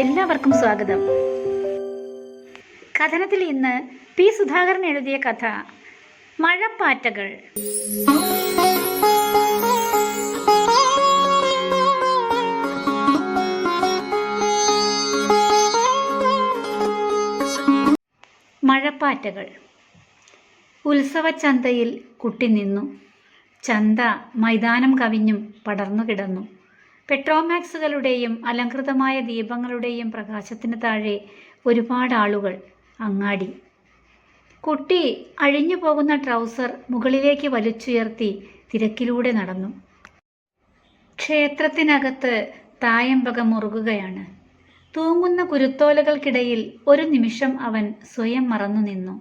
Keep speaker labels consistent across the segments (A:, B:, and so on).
A: എല്ലാവർക്കും സ്വാഗതം. കഥനത്തിൽ ഇന്ന് പി സുധാകരൻ എഴുതിയ കഥ മഴപ്പാറ്റകൾ. മഴപ്പാറ്റകൾ. ഉത്സവച്ചന്തയിൽ കുട്ടി നിന്നു. ചന്ത മൈതാനം കവിഞ്ഞും പടർന്നു കിടന്നു. പെട്രോമാക്സുകളുടെയും അലങ്കൃതമായ ദീപങ്ങളുടെയും പ്രകാശത്തിന് താഴെ ഒരുപാട് ആളുകൾ അങ്ങാടി. കുട്ടി അഴിഞ്ഞു പോകുന്ന ട്രൗസർ മുകളിലേക്ക് വലിച്ചുയർത്തി തിരക്കിലൂടെ നടന്നു. ക്ഷേത്രത്തിനകത്ത് തായമ്പക മുറുകുകയാണ്. തൂങ്ങുന്ന കുരുത്തോലകൾക്കിടയിൽ ഒരു നിമിഷം അവൻ സ്വയം മറന്നു നിന്നു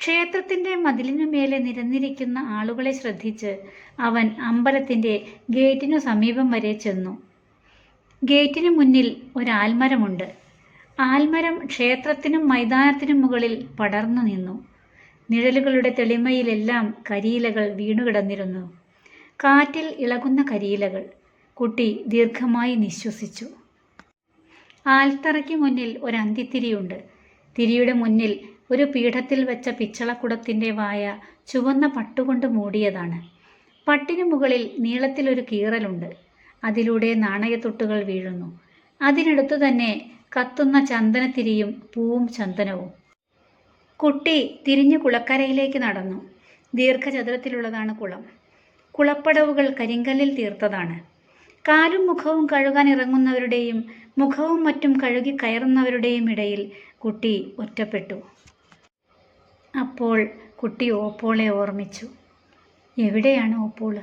A: ക്ഷേത്രത്തിന്റെ മതിലിനു മേലെ നിരന്നിരിക്കുന്ന ആളുകളെ ശ്രദ്ധിച്ച് അവൻ അമ്പലത്തിന്റെ ഗേറ്റിനു സമീപം വരെ ചെന്നു. ഗേറ്റിനു മുന്നിൽ ഒരു ആൽമരമുണ്ട് ആൽമരം ക്ഷേത്രത്തിനും മൈതാനത്തിനും മുകളിൽ പടർന്നു നിന്നു. നിഴലുകളുടെ തെളിമയിലെല്ലാം കരിയിലകൾ വീണുകിടന്നിരുന്നു. കാറ്റിൽ ഇളകുന്ന കരിയിലകൾ. കുട്ടി ദീർഘമായി നിശ്വസിച്ചു. ആൽത്തറയ്ക്ക് മുന്നിൽ ഒരു തിരിയുടെ മുന്നിൽ ഒരു പീഠത്തിൽ വെച്ച പിച്ചളക്കുടത്തിന്റെ വായ ചുവന്ന പട്ടുകൊണ്ട് മൂടിയതാണ്. പട്ടിനു മുകളിൽ നീളത്തിലൊരു കീറലുണ്ട്. അതിലൂടെ നാണയത്തൊട്ടുകൾ വീഴുന്നു. അതിനടുത്തു തന്നെ കത്തുന്ന ചന്ദനത്തിരിയും പൂവും ചന്ദനവും. കുട്ടി തിരിഞ്ഞു കുളക്കരയിലേക്ക് നടന്നു. ദീർഘചതുരത്തിലുള്ളതാണ് കുളം. കുളപ്പടവുകൾ കരിങ്കല്ലിൽ തീർത്തതാണ്. കാലും മുഖവും കഴുകാൻ ഇറങ്ങുന്നവരുടെയും മുഖവും മറ്റും കഴുകി കയറുന്നവരുടെയും ഇടയിൽ കുട്ടി ഒറ്റപ്പെട്ടു. അപ്പോൾ കുട്ടി ഓപ്പോളെ ഓർമ്മിച്ചു. എവിടെയാണ് ഓപ്പോൾ?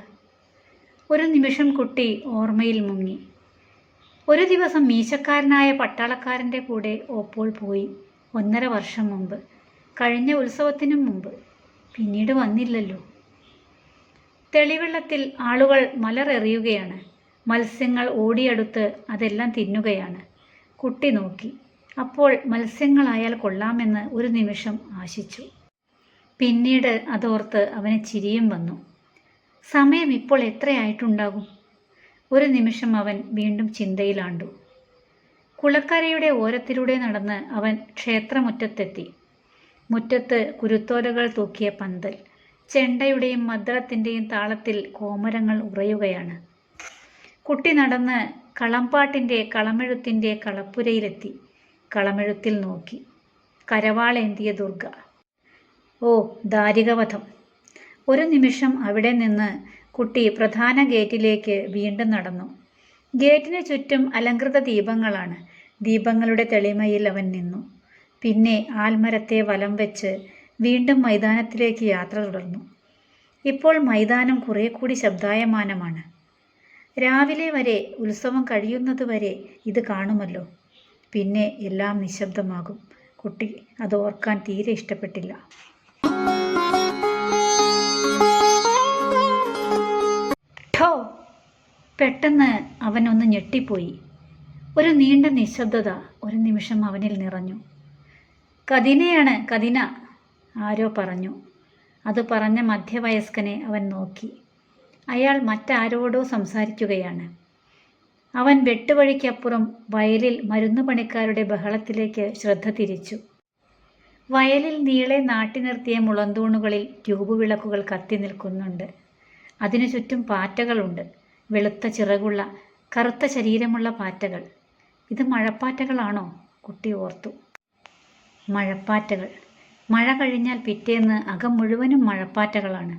A: ഒരു നിമിഷം കുട്ടി ഓർമ്മയിൽ മുങ്ങി. ഒരു ദിവസം മീശക്കാരനായ പട്ടാളക്കാരന്റെ കൂടെ ഓപ്പോൾ പോയി ഒന്നര വർഷം മുമ്പ്. കഴിഞ്ഞ ഉത്സവത്തിനും മുമ്പ്. പിന്നീട് വന്നില്ലല്ലോ. തെളിവെള്ളത്തിൽ ആളുകൾ മലറെറിയുകയാണ്. മത്സ്യങ്ങൾ ഓടിയടുത്ത് അതെല്ലാം തിന്നുകയാണ്. കുട്ടി നോക്കി. അപ്പോൾ മത്സ്യങ്ങളായാൽ കൊള്ളാമെന്ന് ഒരു നിമിഷം ആശിച്ചു. പിന്നീട് അതോർത്ത് അവന് ചിരിയും വന്നു. സമയം ഇപ്പോൾ എത്രയായിട്ടുണ്ടാകും ഒരു നിമിഷം അവൻ വീണ്ടും ചിന്തയിലാണ്ടു കുളക്കരയുടെ ഓരത്തിലൂടെ നടന്ന് അവൻ ക്ഷേത്രമുറ്റത്തെത്തി. മുറ്റത്ത് കുരുത്തോലകൾ തൂക്കിയ പന്തൽ ചെണ്ടയുടെയും മദ്രത്തിന്റെയും താളത്തിൽ കോമരങ്ങൾ ഉറയുകയാണ്. കുട്ടി നടന്ന് കളംപാട്ടിന്റെ കളമെഴുത്തിന്റെ കളപ്പുരയിലെത്തി. കളമെഴുത്തിൽ നോക്കി. കരവാളേന്തിയ ദുർഗ ഓ ദാരികവധം. ഒരു നിമിഷം അവിടെ നിന്ന് കുട്ടി പ്രധാന ഗേറ്റിലേക്ക് വീണ്ടും നടന്നു. ഗേറ്റിന് ചുറ്റും അലങ്കൃത ദീപങ്ങളാണ്. ദീപങ്ങളുടെ തെളിമയിൽ അവൻ നിന്നു. പിന്നെ ആൽമരത്തെ വലം വെച്ച് വീണ്ടും മൈതാനത്തിലേക്ക് യാത്ര തുടർന്നു. ഇപ്പോൾ മൈതാനം കുറേ കൂടി ശബ്ദായമാനമാണ്. രാവിലെ വരെ ഉത്സവം കഴിയുന്നതുവരെ ഇത് കാണുമല്ലോ. പിന്നെ എല്ലാം നിശബ്ദമാകും. കുട്ടി അത് ഓർക്കാൻ തീരെ ഇഷ്ടപ്പെട്ടില്ല. പെട്ടെന്ന് അവനൊന്ന് ഞെട്ടിപ്പോയി. ഒരു നീണ്ട നിശബ്ദത ഒരു നിമിഷം അവനിൽ നിറഞ്ഞു. കതിനയാണ് കതിന ആരോ പറഞ്ഞു. അത് പറഞ്ഞ മധ്യവയസ്കനെ അവൻ നോക്കി. അയാൾ മറ്റാരോടോ സംസാരിക്കുകയാണ്. അവൻ വെട്ടുവഴിക്കപ്പുറം വയലിൽ മരുന്നു പണിക്കാരുടെ ബഹളത്തിലേക്ക് ശ്രദ്ധ തിരിച്ചു. വയലിൽ നീളെ നാട്ടി നിർത്തിയ മുളന്തൂണുകളിൽ ട്യൂബ് വിളക്കുകൾ കത്തി നിൽക്കുന്നുണ്ട്. അതിനു ചുറ്റും പാറ്റകളുണ്ട്. വെളുത്ത ചിറകുള്ള കറുത്ത ശരീരമുള്ള പാറ്റകൾ. ഇത് മഴപ്പാറ്റകളാണോ? കുട്ടി ഓർത്തു. മഴപ്പാറ്റകൾ. മഴ കഴിഞ്ഞാൽ പിറ്റേന്ന് അകം മുഴുവനും മഴപ്പാറ്റകളാണ്.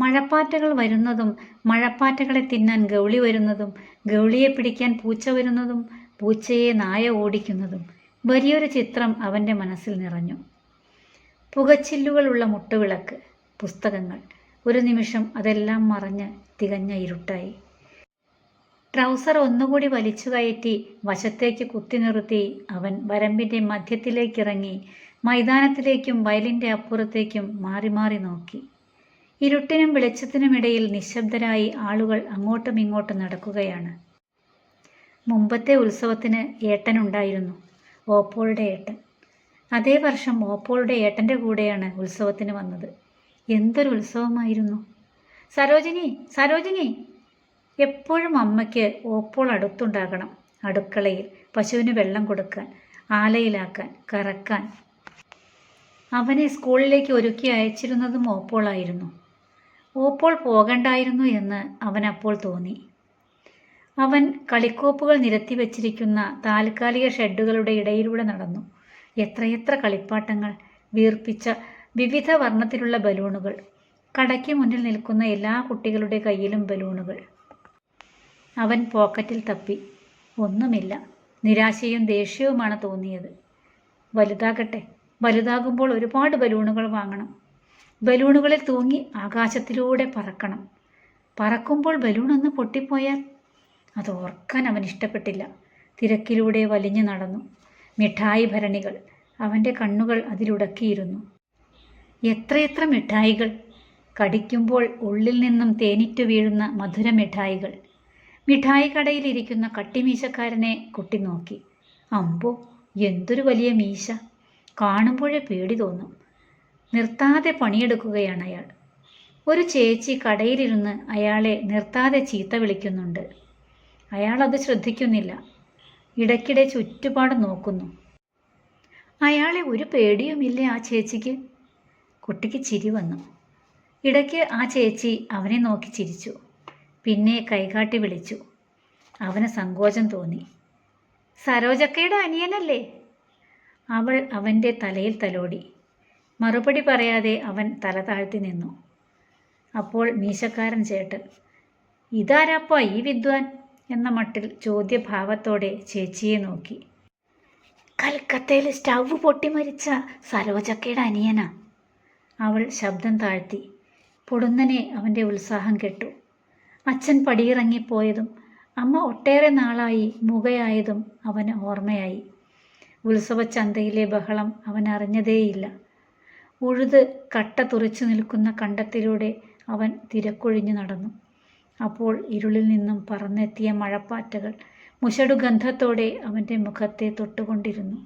A: മഴപ്പാറ്റകൾ വരുന്നതും മഴപ്പാറ്റകളെ തിന്നാൻ ഗൗളി വരുന്നതും ഗൗളിയെ പിടിക്കാൻ പൂച്ച വരുന്നതും പൂച്ചയെ നായ ഓടിക്കുന്നതും വലിയൊരു ചിത്രം അവന്റെ മനസ്സിൽ നിറഞ്ഞു. പുകച്ചില്ലുകളുള്ള മുട്ടുവിളക്ക് പുസ്തകങ്ങൾ. ഒരു നിമിഷം അതെല്ലാം മറഞ്ഞ് തികഞ്ഞ ഇരുട്ടായി. ട്രൗസർ ഒന്നുകൂടി വലിച്ചു കയറ്റി വശത്തേക്ക് കുത്തി നിർത്തി അവൻ വരമ്പിന്റെ മധ്യത്തിലേക്കിറങ്ങി മൈതാനത്തിലേക്കും വയലിന്റെ അപ്പുറത്തേക്കും മാറി മാറി നോക്കി. ഇരുട്ടിനും വെളിച്ചത്തിനുമിടയിൽ നിശബ്ദരായി ആളുകൾ അങ്ങോട്ടും ഇങ്ങോട്ടും നടക്കുകയാണ്. മുമ്പത്തെ ഉത്സവത്തിന് ഏട്ടനുണ്ടായിരുന്നു ഓപ്പോളുടെ ഏട്ടൻ. അതേ വർഷം ഓപ്പോളുടെ ഏട്ടന്റെ കൂടെയാണ് ഉത്സവത്തിന് വന്നത്. എന്തൊരു ഉത്സവമായിരുന്നു. സരോജിനി സരോജിനി! എപ്പോഴും അമ്മയ്ക്ക് ഓപ്പോൾ അടുത്തുണ്ടാകണം. അടുക്കളയിൽ പശുവിന് വെള്ളം കൊടുക്കാൻ ആലയിലാക്കാൻ കറക്കാൻ. അവനെ സ്കൂളിലേക്ക് ഒരുക്കി അയച്ചിരുന്നതും ഓപ്പോളായിരുന്നു. ഓപ്പോൾ പോകണ്ടായിരുന്നു എന്ന് അവൻ അപ്പോൾ തോന്നി. അവൻ കളിക്കോപ്പുകൾ നിരത്തി വച്ചിരിക്കുന്ന താൽക്കാലിക ഷെഡുകളുടെ ഇടയിലൂടെ നടന്നു. എത്രയെത്ര കളിപ്പാട്ടങ്ങൾ വീർപ്പിച്ച വിവിധ വർണത്തിലുള്ള ബലൂണുകൾ കടയ്ക്ക് മുന്നിൽ നിൽക്കുന്ന എല്ലാ കുട്ടികളുടെ കയ്യിലും ബലൂണുകൾ. അവൻ പോക്കറ്റിൽ തപ്പി. ഒന്നുമില്ല. നിരാശയും ദേഷ്യവുമാണ് തോന്നിയത്. വലുതാകട്ടെ. വലുതാകുമ്പോൾ ഒരുപാട് ബലൂണുകൾ വാങ്ങണം. ബലൂണുകളിൽ തൂങ്ങി ആകാശത്തിലൂടെ പറക്കണം. പറക്കുമ്പോൾ ബലൂൺ ഒന്ന് പൊട്ടിപ്പോയാൽ അത് ഓർക്കാൻ അവൻ ഇഷ്ടപ്പെട്ടില്ല. തിരക്കിലൂടെ വലിഞ്ഞു നടന്നു. മിഠായി ഭരണികൾ അവന്റെ കണ്ണുകൾ അതിലുടക്കിയിരുന്നു. എത്രയെത്ര മിഠായികൾ? കടിക്കുമ്പോൾ ഉള്ളിൽ നിന്നും തേനിറ്റു വീഴുന്ന മധുര മിഠായികൾ. മിഠായി കടയിലിരിക്കുന്ന കട്ടിമീശക്കാരനെ കുട്ടി നോക്കി അമ്പോ എന്തൊരു വലിയ മീശ. കാണുമ്പോഴേ പേടി തോന്നും. നിർത്താതെ പണിയെടുക്കുകയാണ് അയാൾ. ഒരു ചേച്ചി കടയിലിരുന്ന് അയാളെ നിർത്താതെ ചീത്ത വിളിക്കുന്നുണ്ട്. അയാൾ അത് ശ്രദ്ധിക്കുന്നില്ല. ഇടയ്ക്കിടെ ചുറ്റുപാട് നോക്കുന്നു. അയാളെ ഒരു പേടിയുമില്ല ആ ചേച്ചിക്ക്? കുട്ടിക്ക് ചിരി വന്നു. ഇടയ്ക്ക് ആ ചേച്ചി അവനെ നോക്കി ചിരിച്ചു. പിന്നെ കൈകാട്ടി വിളിച്ചു. അവന് സങ്കോചം തോന്നി. സരോജക്കയുടെ അനിയനല്ലേ? അവൾ അവന്റെ തലയിൽ തലോടി. മറുപടി പറയാതെ അവൻ തല താഴ്ത്തി നിന്നു. അപ്പോൾ മീശക്കാരൻ ചേട്ടൻ ഇതാരാപ്പാ ഈ വിദ്വാൻ? എന്ന മട്ടിൽ ചോദ്യഭാവത്തോടെ ചേച്ചിയെ നോക്കി. കൽക്കത്തയിൽ സ്റ്റൗവ് പൊട്ടി മരിച്ച സരോജക്കയുടെ അനിയനാ? അവൾ ശബ്ദം താഴ്ത്തി. പൊടുന്നനെ അവന്റെ ഉത്സാഹം കെട്ടു. അച്ഛൻ പടിയിറങ്ങിപ്പോയതും അമ്മ ഒട്ടേറെ നാളായി മുഖയായതും അവന് ഓർമ്മയായി. ഉത്സവച്ചന്തയിലെ ബഹളം അവൻ അറിഞ്ഞതേയില്ല. ഉഴുത് കട്ട തുറച്ചു നിൽക്കുന്ന കണ്ടത്തിലൂടെ അവൻ തിരക്കൊഴിഞ്ഞു നടന്നു. അപ്പോൾ ഇരുളിൽ നിന്നും പറന്നെത്തിയ മഴപ്പാറ്റകൾ മുഷടുഗന്ധത്തോടെ അവന്റെ മുഖത്തെ തൊട്ടുകൊണ്ടിരുന്നു.